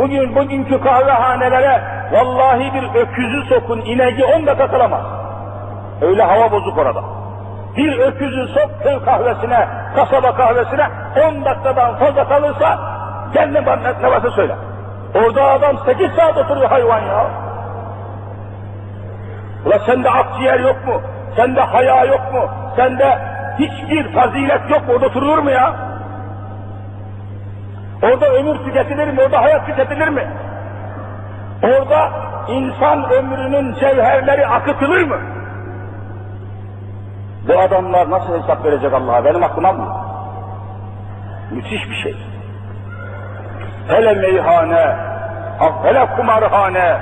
Bugün bugünkü kahvehanelere vallahi bir öküzü sokun ineği on dakika kalamaz. Öyle hava bozuk orada. Bir öküzü sok köy kahvesine, kasaba kahvesine on dakikadan fazla kalırsa gel ne, ne, varsa söyle. Orada adam sekiz saat oturuyor hayvan ya. Ulan sende akciğer yok mu? Sende haya yok mu? Sende hiçbir fazilet yok mu? Orada oturulur mu ya? Orada ömür tüketilir mi? Orada hayat tüketilir mi? Orada insan ömrünün cevherleri akıtılır mı? Bu adamlar nasıl hesap verecek Allah'a? Benim aklım almıyor. Müthiş bir şey. Hele meyhane, ah hele kumarhane,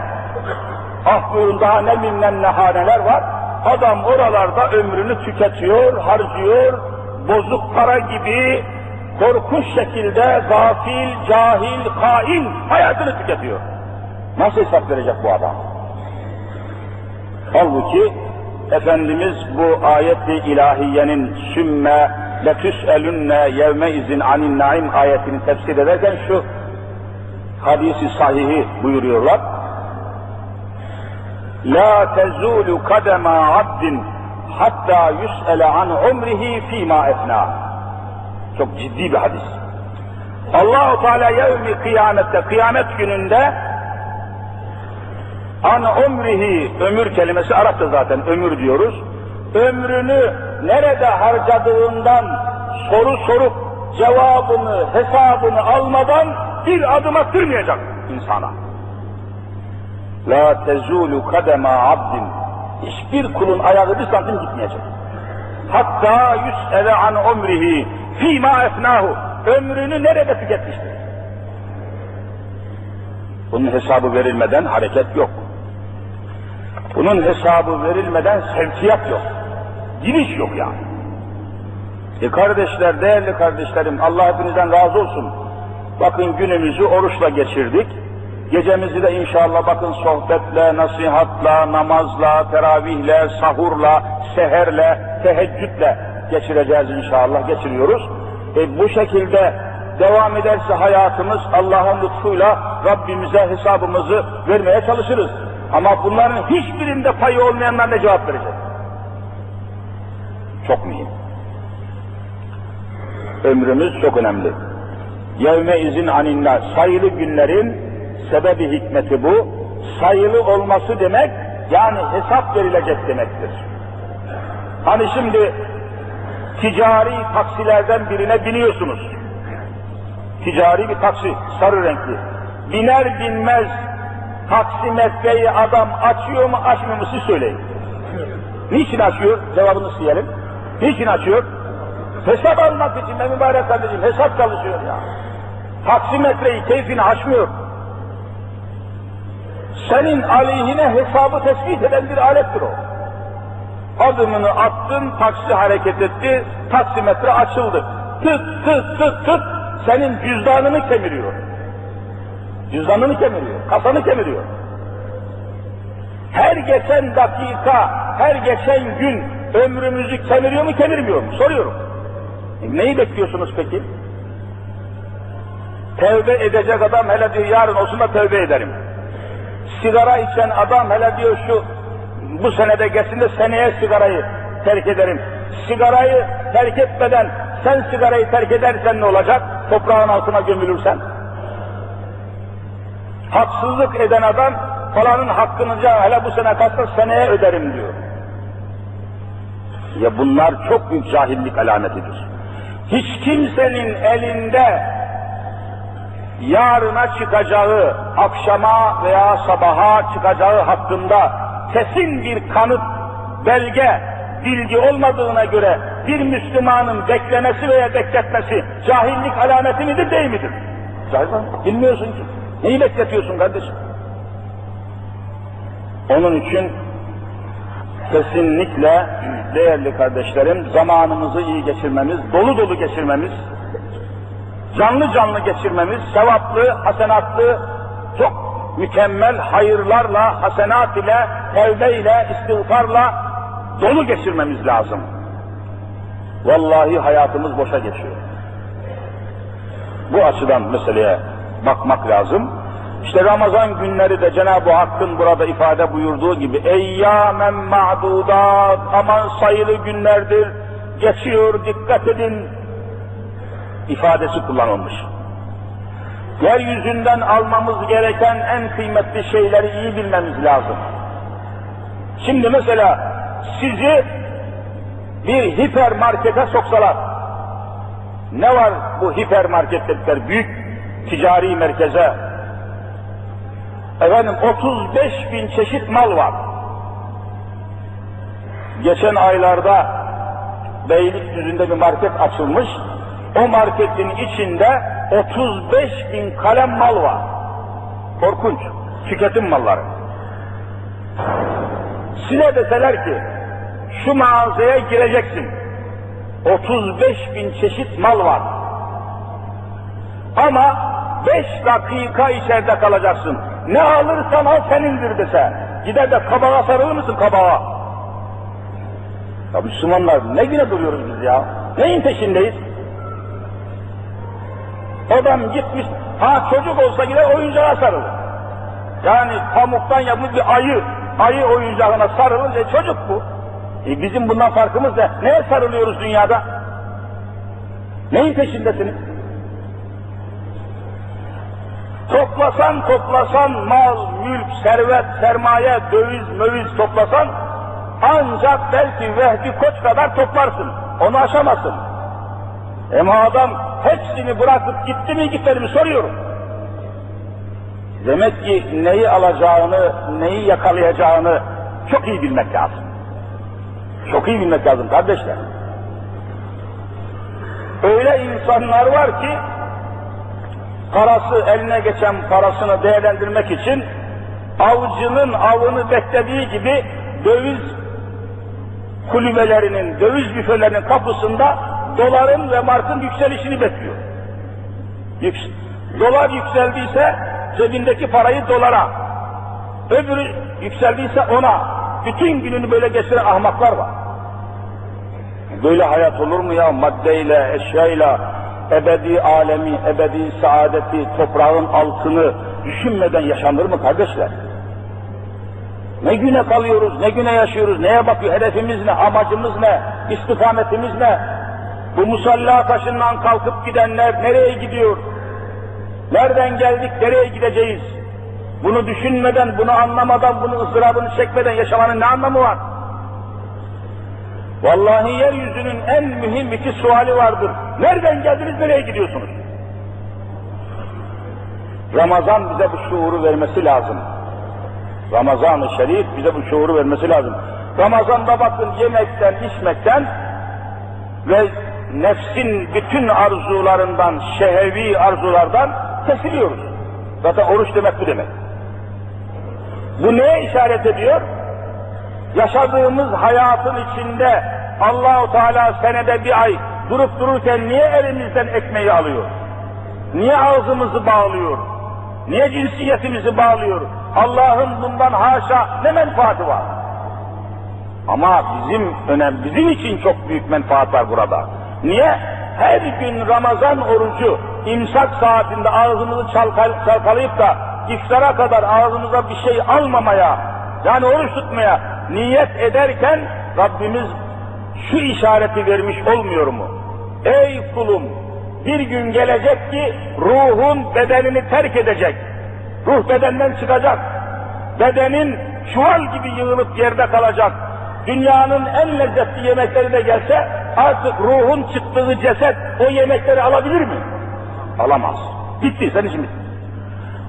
ah buyurun daha ne bilmem ne haneler var. Adam oralarda ömrünü tüketiyor, harcıyor, bozuk para gibi korkunç şekilde gafil, cahil, hain hayatını tüketiyor. Nasıl hesap verecek bu adam? Halbuki Efendimiz bu ayet-i ilahiyenin sümme letüs'elünne yevme izin anin naim ayetini tefsir ederken şu hadisi sahihi buyuruyorlar. La tezulu kadema abdin hatta yus'ele an umrihi fîmâ efnâ. Çok ciddi bir hadis. Allahu Teala yevmi kıyamette, kıyamet gününde an umrihi, ömür kelimesi Arapça zaten ömür diyoruz. Ömrünü nerede harcadığından soru sorup cevabını, hesabını almadan bir adım attırmayacak insana. La tezulu kadema abdin. Hiçbir kulun ayağı bir santim gitmeyecek. Hatta yüs'ele an umrihi fîmâ efnâhu. Ömrünü nerede tüketmiştir? Bunun hesabı verilmeden hareket yok. Bunun hesabı verilmeden sevkiyat yok. Gidiş yok yani. E kardeşler, değerli kardeşlerim, Allah hepinizden razı olsun. Bakın günümüzü oruçla geçirdik. Gecemizi de inşallah bakın sohbetle, nasihatla, namazla, teravihle, sahurla, seherle, teheccüdle geçireceğiz inşallah, geçiriyoruz. E bu şekilde devam ederse hayatımız Allah'ın lütfuyla Rabbimize hesabımızı vermeye çalışırız. Ama bunların hiçbirinde payı olmayanlar ne cevap verecek? Çok mühim. Ömrümüz çok önemli. Yevme izin aninna sayılı günlerin sebebi hikmeti bu. Sayılı olması demek yani hesap verilecek demektir. Hani şimdi ticari taksilerden birine biniyorsunuz. Ticari bir taksi, sarı renkli. Biner binmez taksimetreyi adam açıyor mu açmıyor mu siz söyleyin. Niçin açıyor? Cevabını isteyelim. Niçin açıyor? Hesap almak için be mübarek kardeşim hesap çalışıyor ya. Taksimetreyi keyfini açmıyor. Senin aleyhine hesabı tespit eden bir alettir o. Adımını attın, taksi hareket etti, taksimetre açıldı. Tık tık tık tık senin cüzdanını kemiriyor. Cüzdanını kemiriyor, kasanı kemiriyor. Her geçen dakika, her geçen gün ömrümüzü kemiriyor mu, kemirmiyor mu? Soruyorum. E, neyi bekliyorsunuz peki? Tevbe edecek adam hele diyor yarın olsun da tevbe ederim. Sigara içen adam hele diyor şu bu senede geçsin de seneye sigarayı terk ederim. Sigarayı terk etmeden sen sigarayı terk edersen ne olacak? Toprağın altına gömülürsen. Haksızlık eden adam falanın hakkını hele bu sene kalsa seneye öderim diyor. Ya bunlar çok büyük cahillik alametidir. Hiç kimsenin elinde yarına çıkacağı, akşama veya sabaha çıkacağı hakkında kesin bir kanıt, belge, bilgi olmadığına göre bir Müslümanın beklemesi veya bekletmesi cahillik alameti midir değil midir? Cahil Bilmiyorsun ki. Neyi bekletiyorsun kardeşim? Onun için kesinlikle değerli kardeşlerim zamanımızı iyi geçirmemiz, dolu dolu geçirmemiz, canlı canlı geçirmemiz, sevaplı, hasenatlı, çok mükemmel hayırlarla, hasenat ile, tevbe ile, istiğfarla dolu geçirmemiz lazım. Vallahi hayatımız boşa geçiyor. Bu açıdan meseleye bakmak lazım. İşte Ramazan günleri de Cenab-ı Hakk'ın burada ifade buyurduğu gibi eyyâmen ma'dudat aman sayılı günlerdir geçiyor dikkat edin ifadesi kullanılmış. Yeryüzünden almamız gereken en kıymetli şeyleri iyi bilmemiz lazım. Şimdi mesela sizi bir hipermarkete soksalar, ne var bu hipermarketler büyük ticari merkeze? Efendim 35 bin çeşit mal var. Geçen aylarda Beylikdüzü'nde bir market açılmış. O marketin içinde 35 bin kalem mal var. Korkunç. Tüketim malları. Size deseler ki şu mağazaya gireceksin. 35 bin çeşit mal var. Ama 5 dakika içeride kalacaksın. Ne alırsan al senindir dese. Gider de kabağa sarılır mısın kabağa? Ya Müslümanlar ne güne duruyoruz biz ya? Neyin peşindeyiz? Adam gitmiş, ha çocuk olsa gider oyuncağa sarılır. Yani pamuktan yapılmış bir ayı, ayı oyuncağına sarılınca e, çocuk bu. E bizim bundan farkımız ne? Neye sarılıyoruz dünyada? Neyin peşindesiniz? Toplasan toplasan mal, mülk, servet, sermaye, döviz, möviz toplasan ancak belki Vehbi Koç kadar toplarsın. Onu aşamazsın. Ama adam hepsini bırakıp gitti mi gitmedi mi soruyorum. Demek ki neyi alacağını, neyi yakalayacağını çok iyi bilmek lazım. Çok iyi bilmek lazım kardeşler. Öyle insanlar var ki parası eline geçen parasını değerlendirmek için avcının avını beklediği gibi döviz kulübelerinin, döviz büfelerinin kapısında doların ve markın yükselişini bekliyor. Dolar yükseldiyse cebindeki parayı dolara, öbürü yükseldiyse ona, bütün gününü böyle geçiren ahmaklar var. Böyle hayat olur mu ya maddeyle, eşyayla, ebedi alemi, ebedi saadeti, toprağın altını düşünmeden yaşanır mı kardeşler? Ne güne kalıyoruz, ne güne yaşıyoruz, neye bakıyor, hedefimiz ne, amacımız ne, istikametimiz ne? Bu musalla taşından kalkıp gidenler nereye gidiyor? Nereden geldik, nereye gideceğiz? Bunu düşünmeden, bunu anlamadan, bunu ızdırabını çekmeden yaşamanın ne anlamı var? Vallahi yeryüzünün en mühim iki suali vardır. Nereden geldiniz, nereye gidiyorsunuz? Ramazan bize bu şuuru vermesi lazım. Ramazan-ı Şerif bize bu şuuru vermesi lazım. Ramazan'da bakın yemekten, içmekten ve nefsin bütün arzularından, şehevi arzulardan kesiliyoruz. Zaten oruç demek bu demek. Bu neye işaret ediyor? Yaşadığımız hayatın içinde Allahu Teala senede bir ay durup dururken niye elimizden ekmeği alıyor? Niye ağzımızı bağlıyor? Niye cinsiyetimizi bağlıyor? Allah'ın bundan haşa ne menfaati var? Ama bizim önem, bizim için çok büyük menfaat var burada. Niye? Her gün Ramazan orucu imsak saatinde ağzımızı çalkal, çalkalayıp da iftara kadar ağzımıza bir şey almamaya, yani oruç tutmaya niyet ederken Rabbimiz şu işareti vermiş olmuyor mu? Ey kulum bir gün gelecek ki ruhun bedenini terk edecek. Ruh bedenden çıkacak. Bedenin çuval gibi yığılıp yerde kalacak. Dünyanın en lezzetli yemekleri de gelse artık ruhun çıktığı ceset o yemekleri alabilir mi? Alamaz. Bitti, senin için bitti.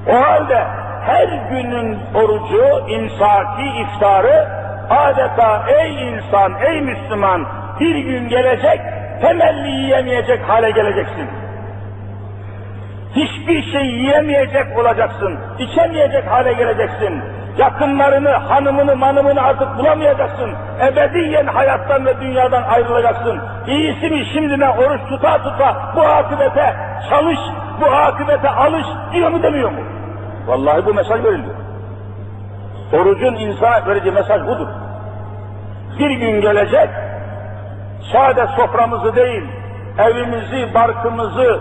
O halde her günün orucu, imsaki, iftarı adeta ey insan, ey Müslüman bir gün gelecek temelli yiyemeyecek hale geleceksin. Hiçbir şey yiyemeyecek olacaksın, içemeyecek hale geleceksin. Yakınlarını, hanımını, manımını artık bulamayacaksın. Ebediyen hayattan ve dünyadan ayrılacaksın. İyisi mi şimdiden oruç tuta tuta bu akıbete çalış, bu akıbete alış diyor mu demiyor mu? Vallahi bu mesaj veriliyor. Orucun insana vereceği mesaj budur. Bir gün gelecek, sade soframızı değil, evimizi, barkımızı,